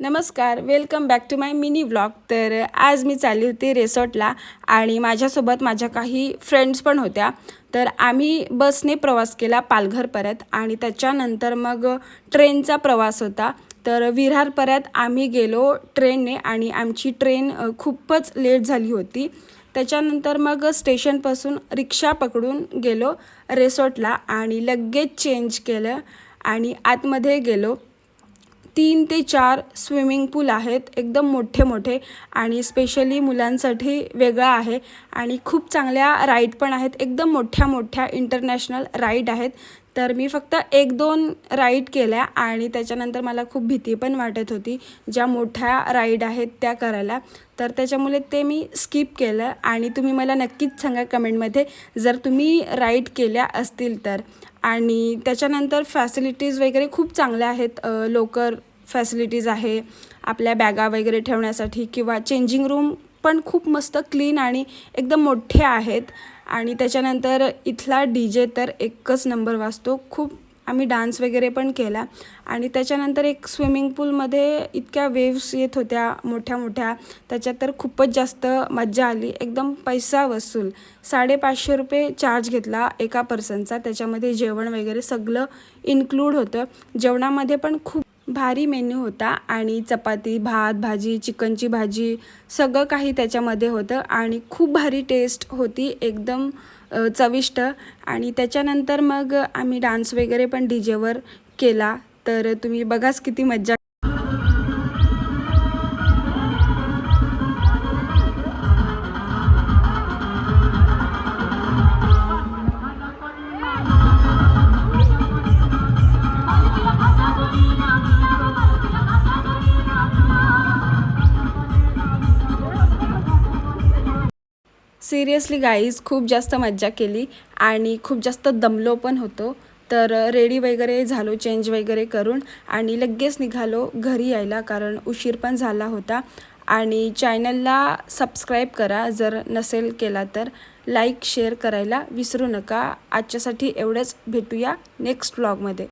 नमस्कार welcome back to my mini vlog तर आज मी चालली होती रिसॉर्टला आणि माझ्यासोबत माझ्या काही फ्रेंड्स पण होत्या. तर आम्ही बसने प्रवास केला पालघरपर्यंत आणि त्याच्यानंतर मग ट्रेनचा प्रवास होता. तर विरारपर्यंत आम्ही गेलो ट्रेनने आणि आमची ट्रेन खूपच लेट झाली होती. त्याच्यानंतर मग स्टेशनपासून रिक्षा पकडून गेलो रेसॉर्टला आणि लगेच चेंज केलं आणि आतमध्ये गेलो. तीन ते चार स्विमिंग पूल आहेत एकदम मोठे मोठे आणि स्पेशली मुलांसाठी वेगळा आहे आणि खूप चांगल्या राईड पण आहेत एकदम मोठ्या मोठ्या इंटरनॅशनल राईड आहेत. तर मी फक्त एक दोन राईड केल्या आणि त्याच्यानंतर मला खूप भीती पण वाटत होती ज्या मोठ्या राईड आहेत त्या करायला. तर त्याच्यामुळे ते मी स्किप केलं आणि तुम्ही मला नक्कीच सांगा कमेंटमध्ये जर तुम्ही राईड केल्या असतील तर. आणि त्याच्यानंतर फॅसिलिटीज वगैरे खूप चांगल्या आहेत लोकर फॅसिलिटीज आहे आपल्या बॅगा वगैरे ठेवण्यासाठी किंवा चेंजिंग रूम पण खूप मस्त क्लीन आणि एकदम मोठे आहेत. आणि त्याच्यानंतर इथला डी जे तर एकच नंबर वाजतो. खूप आम्ही डान्स वगैरे पण केला. आणि त्याच्यानंतर एक स्विमिंग पूलमध्ये इतक्या वेव्स येत होत्या मोठ्या मोठ्या. त्याच्यात तर खूपच जास्त मज्जा आली. एकदम पैसा वसूल. साडेपाचशे रुपये चार्ज घेतला एका पर्सनचा त्याच्यामध्ये जेवण वगैरे सगळं इन्क्लूड होतं. जेवणामध्ये पण खूप भारी मेन्यू होता आणि चपाती भात भाजी चिकनची भाजी सगळं काही त्याच्यामध्ये होतं आणि खूप भारी टेस्ट होती एकदम चविष्ट. आणि त्याच्यानंतर मग आम्ही डान्स वगैरे पण डी जेवर केला. तर तुम्ही बघाच किती मज्जा सिरियसली गाईज खूप जास्त मज्जा केली आणि खूप जास्त दमलो पण होतो. तर रेडी वगैरे झालो चेंज वगैरे करून आणि लगेच निघालो घरी यायला कारण उशीर पण झाला होता. आणि चॅनलला सबस्क्राईब करा जर नसेल केला तर. लाईक शेअर करायला विसरू नका. आजच्यासाठी एवढंच. भेटूया नेक्स्ट व्लॉगमध्ये.